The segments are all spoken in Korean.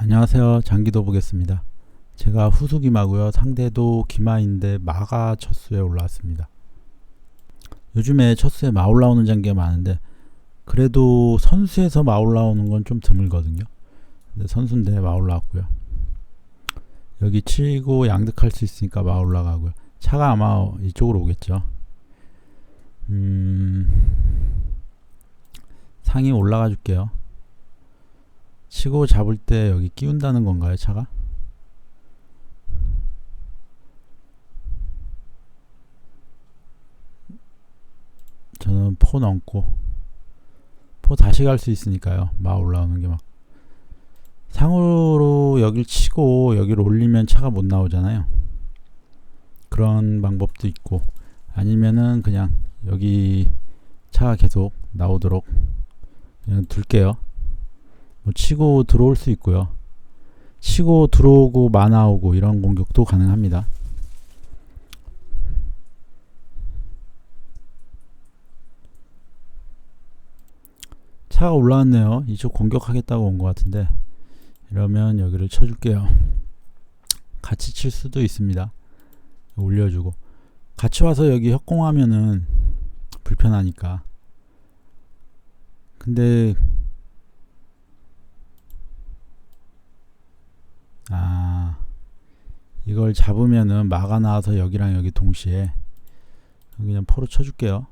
안녕하세요. 장기도 보겠습니다. 제가 후수기마고요. 상대도 기마인데 마가 첫수에 올라왔습니다. 요즘에 첫수에 마 올라오는 장기가 많은데 그래도 선수에서 마 올라오는 건 좀 드물거든요. 근데 선수인데 마 올라왔고요. 여기 치고 양득할 수 있으니까 마 올라가고요. 차가 아마 이쪽으로 오겠죠. 음, 상이 올라가 줄게요. 치고 잡을 때 여기 끼운다는 건가요, 차가? 저는 포 넘고 포 다시 갈 수 있으니까요. 마 올라오는 게 막 상으로 여길 치고 여기를 올리면 차가 못 나오잖아요. 그런 방법도 있고 아니면은 그냥 여기 차가 계속 나오도록 그냥 둘게요. 뭐 치고 들어올 수 있고요. 치고 들어오고 마 나오고 이런 공격도 가능합니다. 차가 올라왔네요. 이쪽 공격하겠다고 온 것 같은데 이러면 여기를 쳐줄게요. 같이 칠 수도 있습니다. 올려주고 같이 와서 여기 협공하면은 불편하니까 근데 아 이걸 잡으면은 마가 나와서 여기랑 여기 동시에 그냥 포로 쳐줄게요.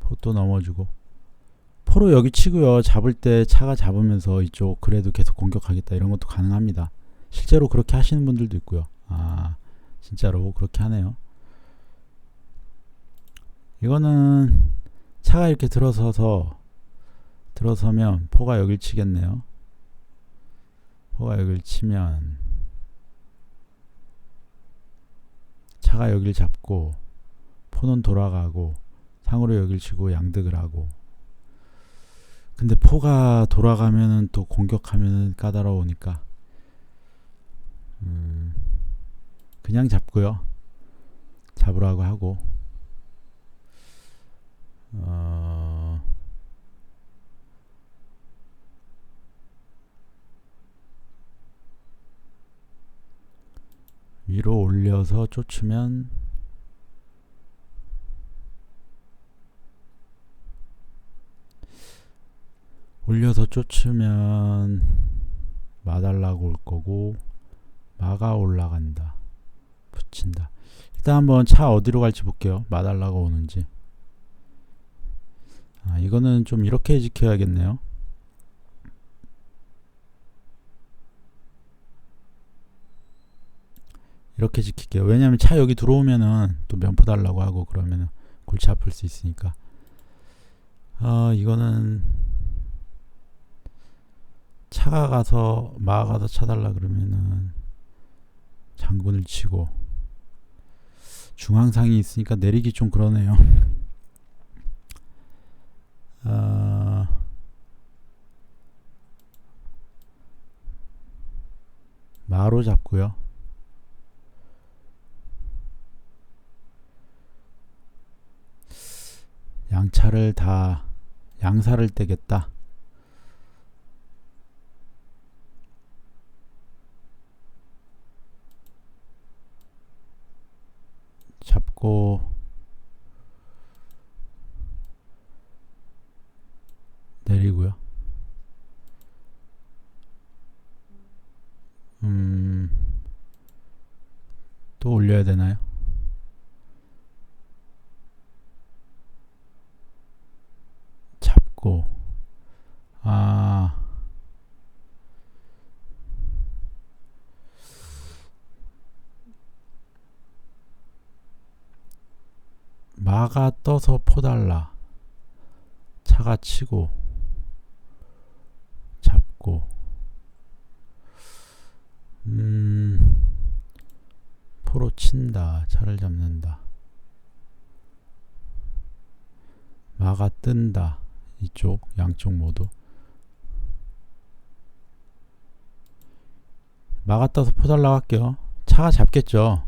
포도 넘어주고 포로 여기 치고요. 잡을 때 차가 잡으면서 이쪽 그래도 계속 공격하겠다 이런 것도 가능합니다. 실제로 그렇게 하시는 분들도 있고요. 아 진짜로 그렇게 하네요. 이거는 차가 이렇게 들어서서 들어서면 포가 여길 치겠네요. 포가 여길 치면 차가 여길 잡고 포는 돌아가고 상으로 여길 치고 양득을 하고. 근데 포가 돌아가면은 또 공격하면은 까다로우니까. 음 그냥 잡고요. 잡으라고 하고 위로 올려서 쫓으면 올려서 쫓으면 마달라고 올 거고 마가 올라간다. 붙인다. 일단 한번 차 어디로 갈지 볼게요. 마달라가 오는지. 아 이거는 좀 이렇게 지켜야겠네요 이렇게 지킬게요 왜냐면 차 여기 들어오면은 또 면포 달라고 하고 그러면은 골치 아플 수 있으니까 아 이거는 차가 가서 가서 차달라 그러면은 장군을 치고 중앙상이 있으니까 내리기 좀 그러네요. 아, 마로 잡고요. 양차를 다 양사를 떼겠다. 잡고 내리고요. 음, 또 올려야 되나요? 잡고, 아, 마가 떠서 포달라. 차가 치고, 잡고, 음, 포로 친다. 차를 잡는다. 마가 뜬다. 이쪽, 양쪽 모두. 마가 떠서 포달라 할게요. 차가 잡겠죠.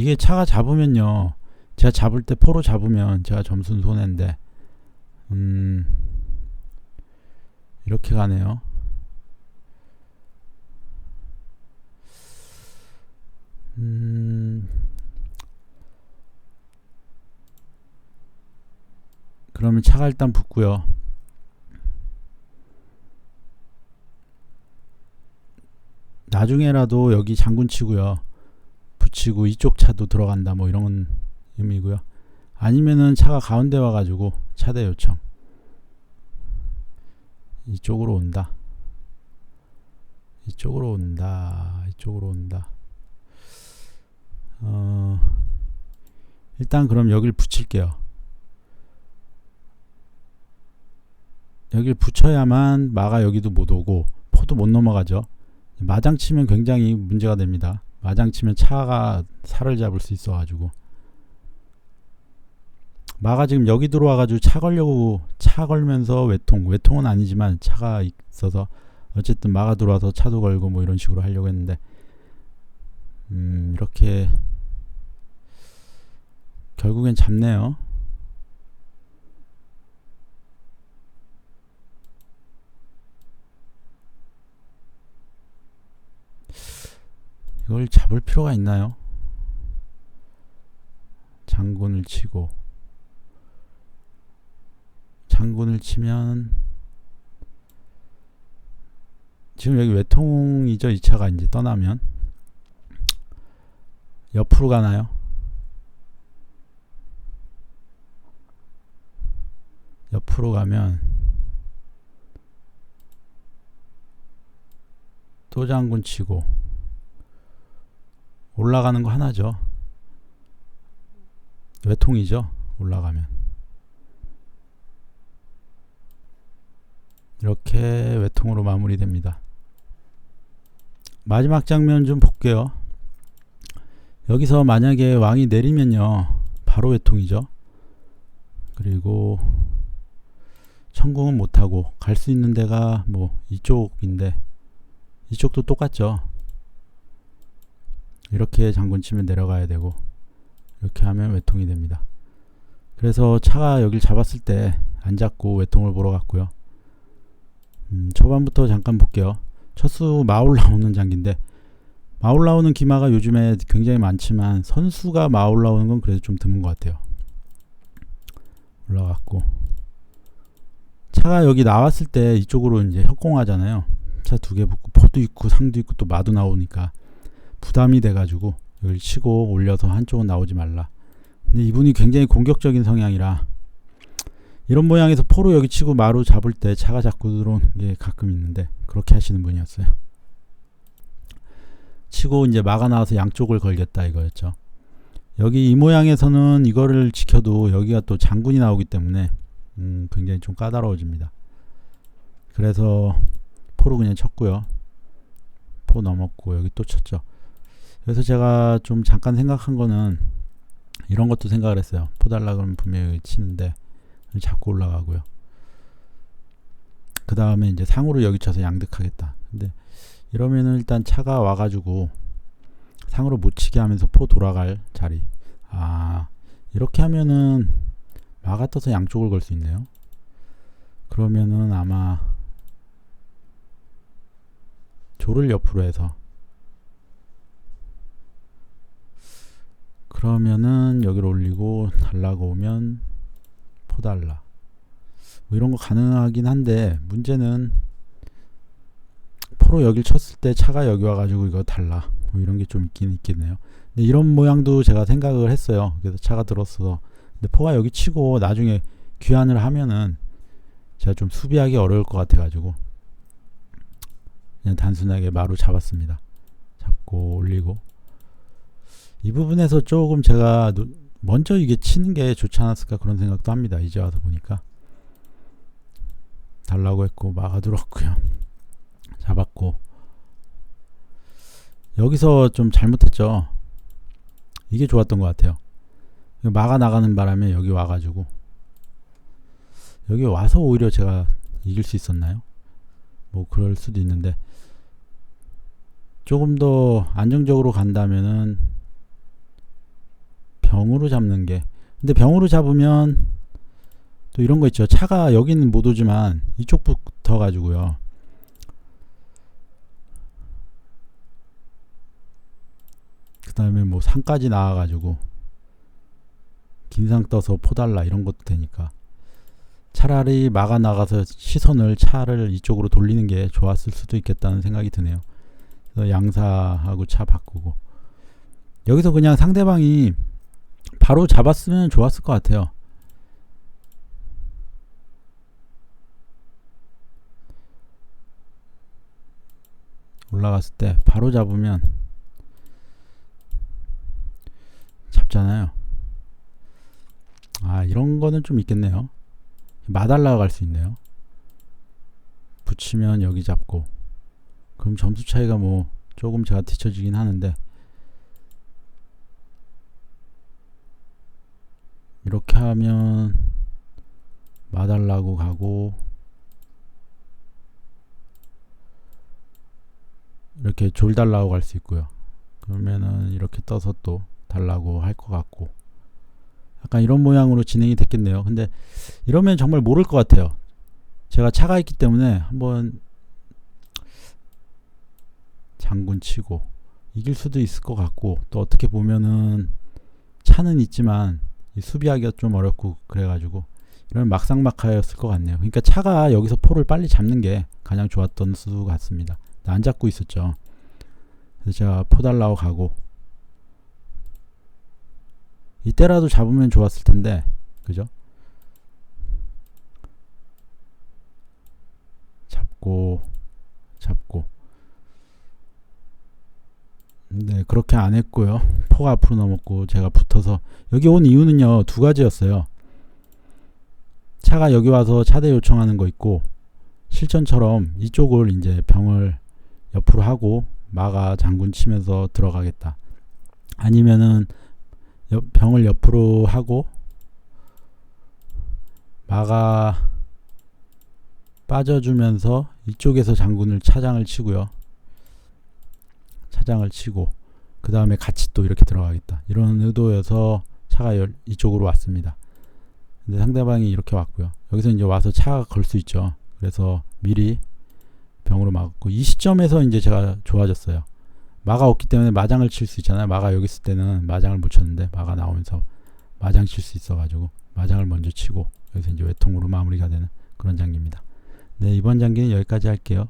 이게 차가 잡으면요. 제가 잡을 때 포로 잡으면 제가 점수는 손해인데 음 이렇게 가네요. 음 그러면 차가 일단 붙고요. 나중에라도 여기 장군 치고요. 붙이고 이쪽 차도 들어간다 뭐 이런 의미고요. 아니면은 차가 가운데 와가지고 차대 요청 이쪽으로 온다. 이쪽으로 온다. 이쪽으로 온다. 어, 일단 그럼 여길 붙일게요. 여길 붙여야만 마가 여기도 못 오고 포도 못 넘어가죠. 마장 치면 굉장히 문제가 됩니다. 마장 치면 차가 살을 잡을 수 있어가지고 마가 지금 여기 들어와가지고 차 걸려고 차 걸면서 외통 외통은 아니지만 차가 있어서 어쨌든 마가 들어와서 차도 걸고 뭐 이런 식으로 하려고 했는데 음 이렇게 결국엔 잡네요. 이걸 잡을 필요가 있나요? 장군을 치고 장군을 치면 지금 여기 외통이죠 이 차가 이제 떠나면 옆으로 가나요? 옆으로 가면 또 장군 치고 올라가는 거 하나죠. 외통이죠. 올라가면. 이렇게 외통으로 마무리됩니다. 마지막 장면 좀 볼게요. 여기서 만약에 왕이 내리면요. 바로 외통이죠. 그리고 천궁은 못하고 갈 수 있는 데가 뭐 이쪽인데 이쪽도 똑같죠. 이렇게 장군 치면 내려가야 되고 이렇게 하면 외통이 됩니다. 그래서 차가 여길 잡았을 때 안 잡고 외통을 보러 갔고요. 음, 초반부터 잠깐 볼게요. 첫수 마올 나오는 장기인데 마올 나오는 기마가 요즘에 굉장히 많지만 선수가 마올 나오는 건 그래도 좀 드문 것 같아요. 올라갔고 차가 여기 나왔을 때 이쪽으로 이제 협공하잖아요. 차 두 개 붙고 포도 있고 상도 있고 또 마도 나오니까 부담이 돼가지고 여기 치고 올려서 한쪽은 나오지 말라. 근데 이분이 굉장히 공격적인 성향이라 이런 모양에서 포로 여기 치고 마루 잡을 때 차가 자꾸 들어오는 게 가끔 있는데 그렇게 하시는 분이었어요. 치고 이제 마가 나와서 양쪽을 걸겠다 이거였죠. 여기 이 모양에서는 이거를 지켜도 여기가 또 장군이 나오기 때문에 음, 굉장히 좀 까다로워집니다. 그래서 포로 그냥 쳤고요. 포 넘었고 여기 또 쳤죠. 그래서 제가 좀 잠깐 생각한 거는 이런 것도 생각을 했어요. 포달라 그러면 분명히 치는데 자꾸 올라가고요. 그 다음에 이제 상으로 여기 쳐서 양득하겠다. 근데 이러면은 일단 차가 와가지고 상으로 못 치게 하면서 포 돌아갈 자리. 아 이렇게 하면은 마가 떠서 양쪽을 걸 수 있네요. 그러면은 아마 조를 옆으로 해서 그러면은 여기를 올리고 달라고 오면 포달라. 뭐 이런 거 가능하긴 한데 문제는 포로 여길 쳤을 때 차가 여기 와가지고 이거 달라. 뭐 이런 게 좀 있긴 있겠네요. 근데 이런 모양도 제가 생각을 했어요. 그래서 차가 들었어 근데 포가 여기 치고 나중에 귀환을 하면은 제가 좀 수비하기 어려울 것 같아 가지고 그냥 단순하게 마루 잡았습니다. 잡고 올리고 이 부분에서 조금 제가 먼저 이게 치는 게 좋지 않았을까 그런 생각도 합니다. 이제 와서 보니까 달라고 했고 막아들었고요. 잡았고 여기서 좀 잘못했죠. 이게 좋았던 것 같아요. 막아 나가는 바람에 여기 와가지고 여기 와서 오히려 제가 이길 수 있었나요? 뭐 그럴 수도 있는데 조금 더 안정적으로 간다면은 병으로 잡는 게 근데 병으로 잡으면 또 이런 거 있죠. 차가 여기는 못 오지만 이쪽 붙어 가지고요. 그 다음에 뭐 산까지 나와 가지고 긴 상 떠서 포달라 이런 것도 되니까 차라리 막아 나가서 시선을 차를 이쪽으로 돌리는 게 좋았을 수도 있겠다는 생각이 드네요. 그래서 양사하고 차 바꾸고 여기서 그냥 상대방이 바로 잡았으면 좋았을 것 같아요. 올라갔을 때 바로 잡으면 잡잖아요. 아 이런 거는 좀 있겠네요. 마달라가 갈수 있네요. 붙이면 여기 잡고 그럼 점수 차이가 뭐 조금 제가 뒤쳐지긴 하는데 이렇게 하면 마달라고 가고 이렇게 졸 달라고 갈 수 있고요. 그러면은 이렇게 떠서 또 달라고 할 것 같고 약간 이런 모양으로 진행이 됐겠네요. 근데 이러면 정말 모를 것 같아요. 제가 차가 있기 때문에 한번 장군 치고 이길 수도 있을 것 같고 또 어떻게 보면은 차는 있지만 이 수비하기가 좀 어렵고 그래가지고 이런 막상막하였을 것 같네요. 그러니까 차가 여기서 포를 빨리 잡는 게 가장 좋았던 수 같습니다. 안 잡고 있었죠. 그래서 제가 포 달라고 가고 이때라도 잡으면 좋았을 텐데 그죠? 잡고 잡고 네 그렇게 안 했고요. 포가 앞으로 넘었고 제가 붙어서 여기 온 이유는요 두 가지였어요. 차가 여기 와서 차대 요청하는 거 있고 실전처럼 이쪽을 이제 병을 옆으로 하고 마가 장군 치면서 들어가겠다. 아니면은 옆- 병을 옆으로 하고 마가 빠져주면서 이쪽에서 장군을 차장을 치고요. 차장을 치고 그 다음에 같이 또 이렇게 들어가겠다. 이런 의도여서 차가 열- 이쪽으로 왔습니다. 근데 상대방이 이렇게 왔고요. 여기서 이제 와서 차가 걸 수 있죠. 그래서 미리 병으로 막았고 이 시점에서 이제 제가 좋아졌어요. 마가 없기 때문에 마장을 칠 수 있잖아요. 마가 여기 있을 때는 마장을 못 쳤는데 마가 나오면서 마장 칠 수 있어가지고 마장을 먼저 치고 여기서 이제 외통으로 마무리가 되는 그런 장기입니다. 네 이번 장기는 여기까지 할게요.